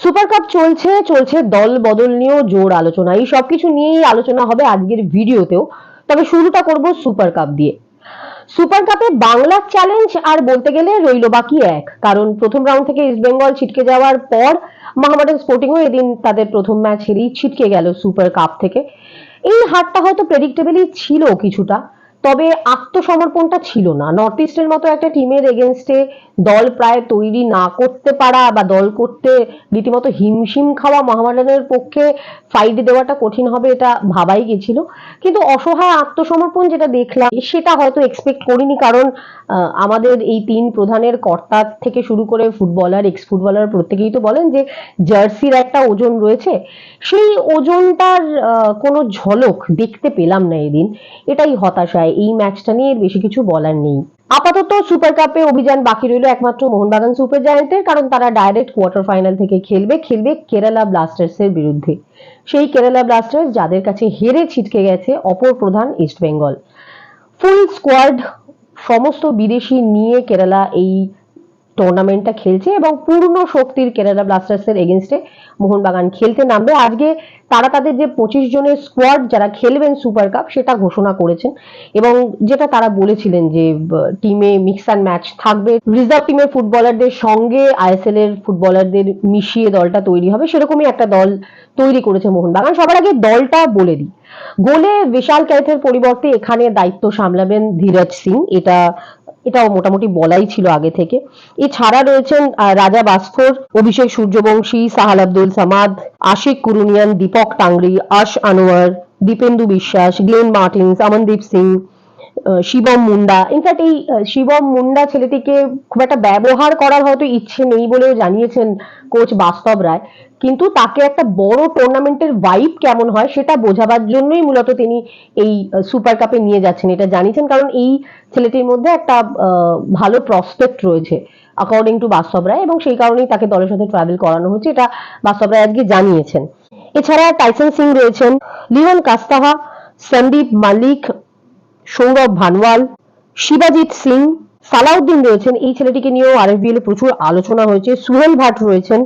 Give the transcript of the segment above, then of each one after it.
Super cup চলছে চলছে দল বদল নিয়েও জোর আলোচনা। এই সবকিছু নিয়েই আলোচনা হবে আজকের ভিডিওতেও। তবে শুরুটা করব সুপার কাপ দিয়ে। সুপার কাপে বাংলার চ্যালেঞ্জ আর বলতে গেলে রইল বাকি এক। কারণ প্রথম রাউন্ড থেকে ইস্ট বেঙ্গল ছিটকে যাওয়ার পর মোহামেডান স্পোর্টিংও এদিন তাদের প্রথম ম্যাচ হেরেই ছিটকে গেল সুপার কাপ থেকে। এই হারটা হয়তো প্রেডিক্টেবলই ছিল কিছুটা। তবে আত্মসমর্পণটা ছিল না। নর্থ ইস্টের মতো একটা টিমের এগেনস্টে দল প্রায় তৈরি না করতে পারা বা দল করতে রীতিমতো হিমশিম খাওয়া মোহামেডানের পক্ষে ফাইট দেওয়াটা কঠিন হবে, এটা ভাবাই গেছিল। কিন্তু অসহায় আত্মসমর্পণ যেটা দেখলাম, সেটা হয়তো এক্সপেক্ট করিনি কারণ আমাদের এই তিন প্রধানের কর্তার থেকে শুরু করে ফুটবলার এক্স ফুটবলার প্রত্যেকেই তো বলেন যে জার্সির একটা ওজন রয়েছে। সেই ওজনটার কোনো ঝলক দেখতে পেলাম না এদিন। এটাই হতাশায়। এই ম্যাচটা নিয়ে বেশি কিছু বলার নেই। আপাতত সুপার কাপে অভিযান বাকি রইল একমাত্র মোহনবাগান সুপার জায়ান্টের কারণ তারা ডাইরেক্ট কোয়ার্টার ফাইনাল থেকে খেলবে খেলবে কেরালা ব্লাস্টার্সের বিরুদ্ধে। সেই কেরালা ব্লাস্টার্স যাদের কাছে হেরে ছিটকে গেছে অপর প্রধান ইস্ট বেঙ্গল ফুল স্কোয়াড সমস্ত বিদেশি নিয়ে কেরালা এই টুর্নামেন্টটা খেলছে এবং পূর্ণ শক্তির কেরালা ব্লাস্টার্সের এগেনস্টে মোহনবাগান খেলতে নামবে। আজকে তারা তাদের যে পঁচিশ জনের স্কোয়াড যারা খেলবেন সুপার কাপ সেটা ঘোষণা করেছেন এবং যেটা তারা বলেছিলেন যে টিমে মিক্স অ্যান্ড ম্যাচ থাকবে। রিজার্ভ টিমের ফুটবলারদের সঙ্গে আইএসএল এর ফুটবলারদের মিশিয়ে দলটা তৈরি হবে, সেরকমই একটা দল তৈরি করেছে মোহনবাগান। সবার আগে দলটা বলে দিই। গোলে বিশাল ক্যাথের পরিবর্তে এখানে দায়িত্ব সামলাবেন ধীরজ সিং। এটা এটাও মোটামুটি বলাই ছিল আগে থেকে। এছাড়া রয়েছেন রাজা বাস্ফোর অভিষেক সূর্যবংশী সাহাল আব্দুল সামাদ, আশিক কুরুনিয়ান, দীপক টাংরি, আশ আনোয়ার, দীপেন্দু বিশ্বাস, গ্লেন মার্টিন্স, অমনদীপ সিং শিবম মুন্ডা। ইনফ্যাক্ট এই শিবম মুন্ডা ছেলেটিকে খুব একটা ব্যবহার করার হয়তো ইচ্ছে নেই বলেও জানিয়েছেন কোচ বাস্তব রায়। কিন্তু তাকে একটা বড় টুর্নামেন্টের ভাইব কেমন হয় সেটা বোঝাবার জন্যই মূলত তিনি এই সুপার কাপে নিয়ে যাচ্ছেন। এটা জানিয়েছেন কারণ এই ছেলেটির মধ্যে একটা ভালো প্রসপেক্ট রয়েছে অ্যাকর্ডিং টু বাস্তব রায়, এবং সেই কারণেই তাকে দলের সাথে ট্রাভেল করানো হচ্ছে এটা বাস্তব রায় আজকে জানিয়েছেন। এছাড়া টাইসন সিং রয়েছেন, লিওন কাস্তাহা, সন্দীপ মালিক, সৌরভ ভানওয়াল, শিবাজিৎ সিং, সালাউদ্দিন রয়েছেন। এই ছেলেটিকে নিয়েও আরএফবিএল এ প্রচুর আলোচনা হয়েছে। সুহেল ভাট রয়েছেন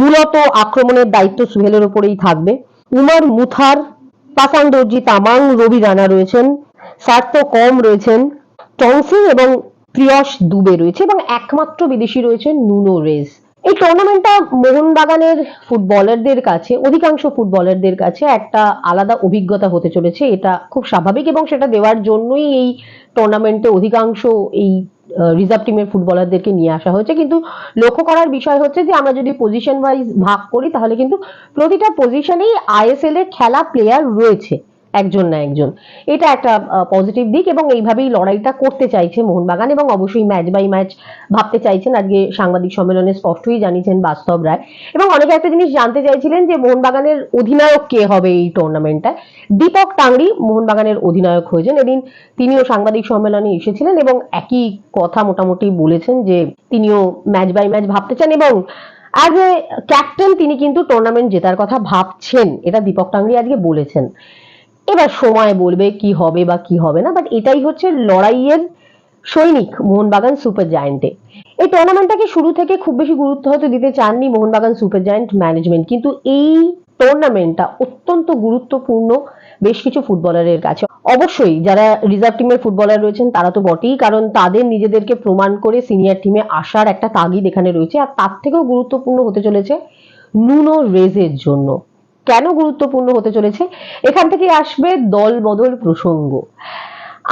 মূলত আক্রমণের দায়িত্ব সুহেলের উপরেই থাকবে। উমর, মুথার পাসাং দর্জি তামাং, রবি রানা রয়েছেন সার্থ কম রয়েছেন, টংসিং এবং প্রিয়স দুবে রয়েছে এবং একমাত্র বিদেশি রয়েছেন নুনো রেস এই টুর্নামেন্টটা মোহনবাগানের ফুটবলারদের কাছে, অধিকাংশ ফুটবলারদের কাছে একটা আলাদা অভিজ্ঞতা হতে চলেছে। এটা খুব স্বাভাবিক এবং সেটা দেওয়ার জন্যই এই টুর্নামেন্টে অধিকাংশ এই রিজার্ভ টিমের ফুটবলারদেরকে নিয়ে আসা হয়েছে। কিন্তু লক্ষ্য করার বিষয় হচ্ছে যে, আমরা যদি পজিশন ওয়াইজ ভাগ করি, তাহলে কিন্তু প্রতিটা পজিশনেই আইএসএল এর খেলা প্লেয়ার রয়েছে। একজন না একজন। এটা একটা পজিটিভ দিক এবং এইভাবেই লড়াইটা করতে চাইছে মোহনবাগান এবং অবশ্যই ম্যাচ বাই ম্যাচ ভাবতে চাইছেন আজকে সাংবাদিক সম্মেলনে স্পষ্টই জানিয়েছেন বাস্তব রায়। এবং অনেকে একটা জিনিস জানতে চাইছিলেন যে মোহনবাগানের অধিনায়ক কে হবে এই টুর্নামেন্টটায় দীপক টাংরি মোহনবাগানের অধিনায়ক হয়েছেন। এদিন তিনিও সাংবাদিক সম্মেলনে এসেছিলেন এবং একই কথা মোটামুটি বলেছেন যে তিনিও ম্যাচ বাই ম্যাচ ভাবতে চান এবং অ্যাজ এ ক্যাপ্টেন তিনি কিন্তু টুর্নামেন্ট জেতার কথা ভাবছেন। এটা দীপক টাংরি আজকে বলেছেন। এবার সময় বলবে কি হবে বা কি হবে না বাট এটাই হচ্ছে লড়াইয়ের সৈনিক মোহনবাগান সুপার জায়ান্টে এই টুর্নামেন্টটাকে শুরু থেকে খুব বেশি গুরুত্ব হয়তো দিতে চাননি মোহনবাগান সুপার জায়ান্ট ম্যানেজমেন্ট কিন্তু এই টুর্নামেন্টটা অত্যন্ত গুরুত্বপূর্ণ বেশ কিছু ফুটবলারের কাছে। অবশ্যই যারা রিজার্ভ টিমের ফুটবলার রয়েছেন, তারা তো বটেই, কারণ তাদের নিজেদেরকে প্রমাণ করে সিনিয়র টিমে আসার একটা তাগিদ এখানে রয়েছে, আর তার থেকেও গুরুত্বপূর্ণ হতে চলেছে নুনো রেজের জন্য। কেন গুরুত্বপূর্ণ হতে চলেছে? এখান থেকে আসবে দল বদল প্রসঙ্গ।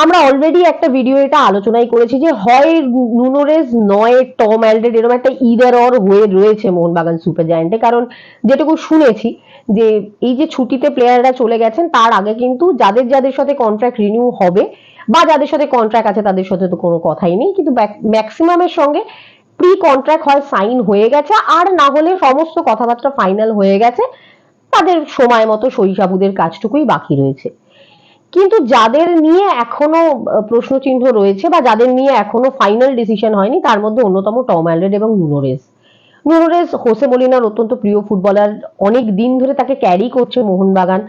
আমরা অলরেডি একটা ভিডিও এটা আলোচনাই করেছি যে হয় নুনোরেস নয় টম অ্যালডেড এরকম একটা ইদার অর হয়ে রয়েছে মোহনবাগান সুপার জায়ান্টে কারণ যেটুকু শুনেছি যে এই যে ছুটিতে প্লেয়াররা চলে গেছেন, তার আগে কিন্তু যাদের যাদের সাথে কন্ট্রাক্ট রিনিউ হবে বা যাদের সাথে কন্ট্রাক্ট আছে, তাদের সাথে তো কোনো কথাই নেই। কিন্তু ম্যাক্সিমামের সঙ্গে প্রি কন্ট্রাক্ট হয় সাইন হয়ে গেছে, আর না হলে সমস্ত কথাবার্তা ফাইনাল হয়ে গেছে। তাদের সময় মতো শৈশাবুদের কাজটুকুই বাকি রয়েছে। কিন্তু যাদের নিয়ে এখনও প্রশ্নচিহ্ন রয়েছে বা যাদের নিয়ে এখনও ফাইনাল ডিসিশন হয়নি, তার মধ্যে অন্যতম টম অ্যালডেড এবং নুনোরেস নুনোরেস হোসে মলিনার অত্যন্ত প্রিয় ফুটবলার, অনেক দিন ধরে তাকে ক্যারি করছে মোহনবাগান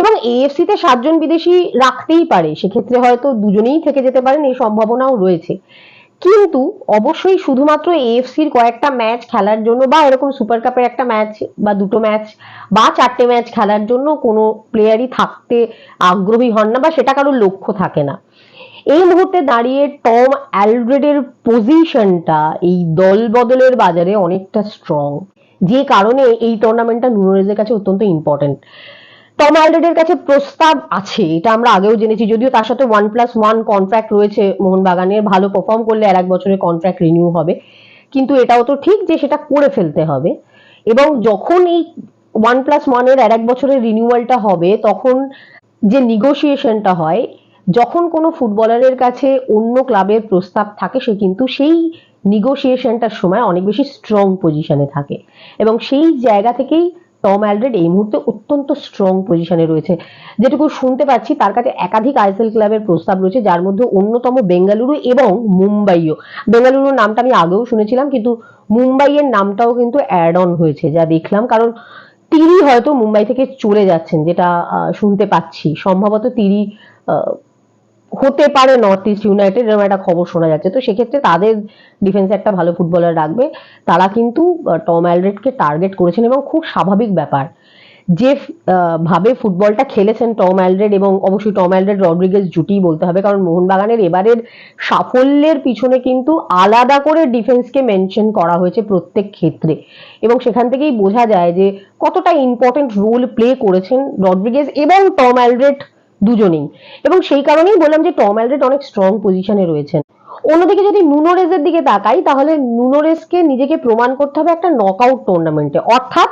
এবং এএফসি তে সাতজন বিদেশি রাখতেই পারে। সেক্ষেত্রে হয়তো দুজনেই থেকে যেতে পারেন, এই সম্ভাবনাও রয়েছে। কিন্তু অবশ্যই শুধুমাত্র এএফসির কয়েকটা ম্যাচ খেলার জন্য বা এরকম সুপার কাপের একটা ম্যাচ বা দুটো ম্যাচ বা চারটে ম্যাচ খেলার জন্য কোনো প্লেয়ারই থাকতে আগ্রহী হন না বা সেটা কারোর লক্ষ্য থাকে না। এই মুহূর্তে দাঁড়িয়ে টম অ্যালড্রেডের পজিশনটা এই দল বদলের বাজারে অনেকটা স্ট্রং যে কারণে এই টুর্নামেন্টটা নুনোরেজের কাছে অত্যন্ত ইম্পর্টেন্ট টম অ্যালড্রেডের কাছে প্রস্তাব আছে, এটা আমরা আগেও জেনেছি, যদিও তার সাথে ওয়ান প্লাস ওয়ান কন্ট্রাক্ট রয়েছে মোহনবাগানের, ভালো পারফর্ম করলে আর এক বছরের কন্ট্রাক্ট রিনিউ হবে। কিন্তু এটাও তো ঠিক যে সেটা করে ফেলতে হবে। এবং যখন এই ওয়ান প্লাস ওয়ানের আর এক বছরের রিনিউয়ালটা হবে, তখন যে নিগোসিয়েশনটা হয়, যখন কোনো ফুটবলারের কাছে অন্য ক্লাবের প্রস্তাব থাকে, সে কিন্তু সেই নিগোসিয়েশনটার সময় অনেক বেশি স্ট্রং পজিশনে থাকে। এবং সেই জায়গা থেকেই টম অ্যালড্রেড এই মুহূর্তে অত্যন্ত স্ট্রং পজিশনে রয়েছে। যেটুকু শুনতে পাচ্ছি, তার কাছে একাধিক আইএসএল ক্লাবের প্রস্তাব রয়েছে, যার মধ্যে অন্যতম বেঙ্গালুরু এবং মুম্বাইও বেঙ্গালুরুর নামটা আমি আগেও শুনেছিলাম, কিন্তু মুম্বাইয়ের নামটাও কিন্তু অ্যাড অন হয়েছে, যা দেখলাম। কারণ তিনি হয়তো মুম্বাই থেকে চলে যাচ্ছেন, যেটা শুনতে পাচ্ছি। সম্ভবত তিনি হতে পারে নর্থ ইস্ট ইউনাইটেড এরকম একটা খবর শোনা যাচ্ছে। তো সেক্ষেত্রে তাদের ডিফেন্সে একটা ভালো ফুটবলার রাখবে। তারা কিন্তু টম অ্যালড্রেডকে টার্গেট করেছেন এবং খুব স্বাভাবিক ব্যাপার। যে ভাবে ফুটবলটা খেলেছেন টম অ্যালড্রেড এবং অবশ্যই টম অ্যালড্রেড রড্রিগেজ জুটি বলতে হবে, কারণ মোহনবাগানের এবারের সাফল্যের পিছনে কিন্তু আলাদা করে ডিফেন্সকে মেনশন করা হয়েছে প্রত্যেক ক্ষেত্রে। এবং সেখান থেকেই বোঝা যায় যে, কতটা ইম্পর্টেন্ট রোল প্লে করেছেন রড্রিগেজ এবং টম অ্যালড্রেড দুজনেই। এবং সেই কারণেই বললাম যে টম অ্যালড্রেড অনেক স্ট্রং পজিশনে রয়েছেন। অন্যদিকে যদি নুনোরেজের দিকে তাকাই, তাহলে নুনোরেজকে নিজেকে প্রমাণ করতে হবে একটা নকআউট টুর্নামেন্টে অর্থাৎ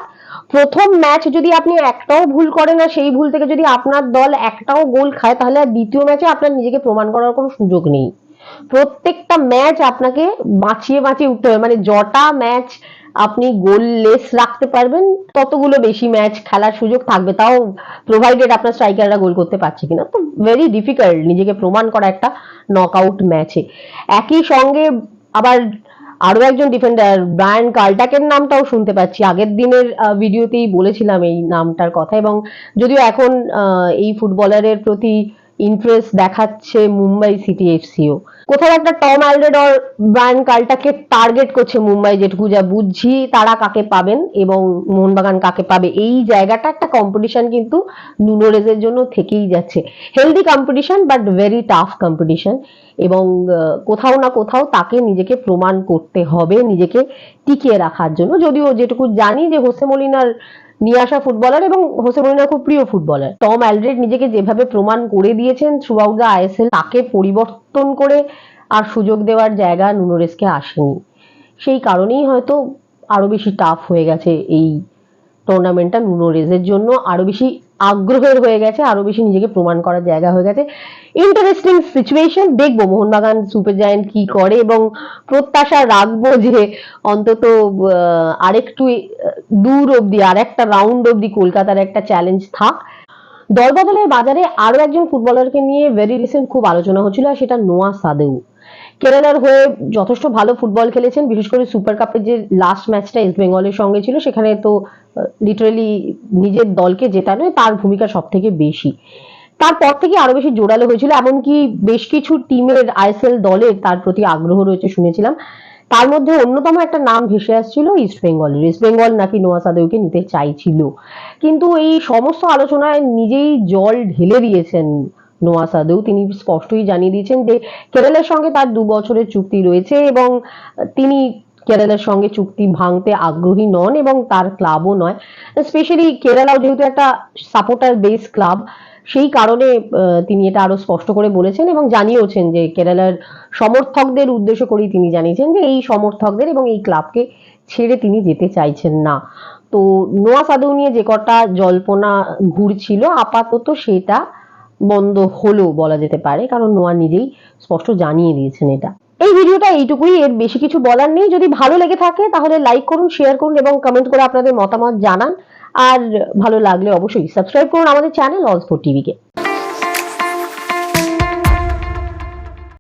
প্রথম ম্যাচ যদি আপনি একটাও ভুল করেন আর সেই ভুল থেকে যদি আপনার দল একটাও গোল খায়, তাহলে আর দ্বিতীয় ম্যাচে আপনার নিজেকে প্রমাণ করার কোনো সুযোগ নেই। প্রত্যেকটা ম্যাচ আপনাকে বাঁচিয়ে বাঁচিয়ে উঠতে হবে। মানে যটা ম্যাচ আপনি গোল লেস রাখতে পারবেন, ততগুলো বেশি ম্যাচ খেলার সুযোগ থাকবে। তাও প্রোভাইডেড আপনার স্ট্রাইকাররা গোল করতে পারছে কিনা। তো ভেরি ডিফিকাল্ট নিজেকে প্রমাণ করা একটা নকআউট ম্যাচে একই সঙ্গে আবার আরও একজন ডিফেন্ডার ব্রায়ান কার্টাকের নামটাও শুনতে পাচ্ছি। আগের দিনের ভিডিওতেই বলেছিলাম এই নামটার কথা এবং যদিও এখন এই ফুটবলারের প্রতি ইন্টারেস্ট দেখাচ্ছে মুম্বাই সিটি এফসিও কোথাও একটা টম অ্যালড্রেড আর ব্রায়ান কার্টাকে টার্গেট করছে মুম্বাই যেটুকু যা বুঝছি, তারা কাকে পাবেন এবং মোহনবাগান কাকে পাবে, এই জায়গাটা একটা কম্পিটিশন কিন্তু নুনোরেজের জন্য থেকেই যাচ্ছে। Healthy competition but very tough competition এবং কোথাও না কোথাও তাকে নিজেকে প্রমাণ করতে হবে, নিজেকে টিকিয়ে রাখার জন্য। যদিও যেটুকু জানি যে হোসে মলিনার নিয়ে আসা ফুটবলার এবং হোসে মলিনার খুব প্রিয় ফুটবলার। টম অ্যালড্রেড নিজেকে যেভাবে প্রমাণ করে দিয়েছেন থ্রু আউট দ্য আইএসএল তাকে পরিবর্তন করে আর সুযোগ দেওয়ার জায়গা নুনোরেসকে আসেনি। সেই কারণেই হয়তো আরও বেশি টাফ হয়ে গেছে এই টুর্নামেন্টটা নুনোরেজের জন্য। আরও বেশি আগ্রহের হয়ে গেছে, আরও বেশি নিজেকে প্রমাণ করার জায়গা হয়ে গেছে। ইন্টারেস্টিং সিচুয়েশন দেখব, মোহনবাগান সুপার জায়ান্ট কি করে এবং প্রত্যাশা রাখব যে অন্তত আরেকটু দূর অব্দি আর একটা রাউন্ড অব্দি কলকাতার একটা চ্যালেঞ্জ থাক। দলবদলের বাজারে আরও একজন ফুটবলারকে নিয়ে ভেরি রিসেন্ট খুব আলোচনা হচ্ছিল, আর সেটা নোয়া সাদেউ কেরালার হয়ে যথেষ্ট ভালো ফুটবল খেলেছেন, বিশেষ করে সুপার কাপের যে লাস্ট ম্যাচটা ইস্ট বেঙ্গলের সঙ্গে ছিল, সেখানে তো লিটারালি নিজের দলকে জেতানোয় তার ভূমিকা সব থেকে বেশি। তারপর থেকে আরও বেশি জোরালো হয়েছিল, এমনকি বেশ কিছু টিমের আইএসএল দলের তার প্রতি আগ্রহ রয়েছে শুনেছিলাম। তার মধ্যে অন্যতম একটা নাম ভেসে আসছিল ইস্ট বেঙ্গলের ইস্ট বেঙ্গল নাকি নোয়া সাদেউকে নিতে চাইছিল। কিন্তু এই সমস্ত আলোচনায় নিজেই জল ঢেলে দিয়েছেন নোয়া সাদেউ তিনি স্পষ্টই জানিয়ে দিয়েছেন যে, কেরালার সঙ্গে তার দু বছরের চুক্তি রয়েছে এবং তিনি কেরালার সঙ্গে চুক্তি ভাঙতে আগ্রহী নন এবং তার ক্লাবও নয়। স্পেশালি কেরালাও যেহেতু একটা সাপোর্টার বেস ক্লাব সেই কারণে তিনি এটা আরও স্পষ্ট করে বলেছেন এবং জানিয়েওছেন যে কেরালার সমর্থকদের উদ্দেশ্য করেই তিনি জানিয়েছেন যে এই সমর্থকদের এবং এই ক্লাবকে ছেড়ে তিনি যেতে চাইছেন না। তো নোয়া সাদু নিয়ে যে কটা জল্পনা ঘুরছিল, আপাতত সেটা বন্ধ হলো বলা যেতে পারে, কারণ নোয়া নিজেই স্পষ্ট জানিয়ে দিয়েছেন এটা। এই ভিডিওটা এইটুকুই। এর বেশি কিছু বলার নেই। যদি ভালো লেগে থাকে, তাহলে লাইক করুন শেয়ার করুন এবং কমেন্ট করে আপনাদের মতামত জানান। আর ভালো লাগলে অবশ্যই সাবস্ক্রাইব করুন আমাদের চ্যানেল অলস ফোর টিভিকে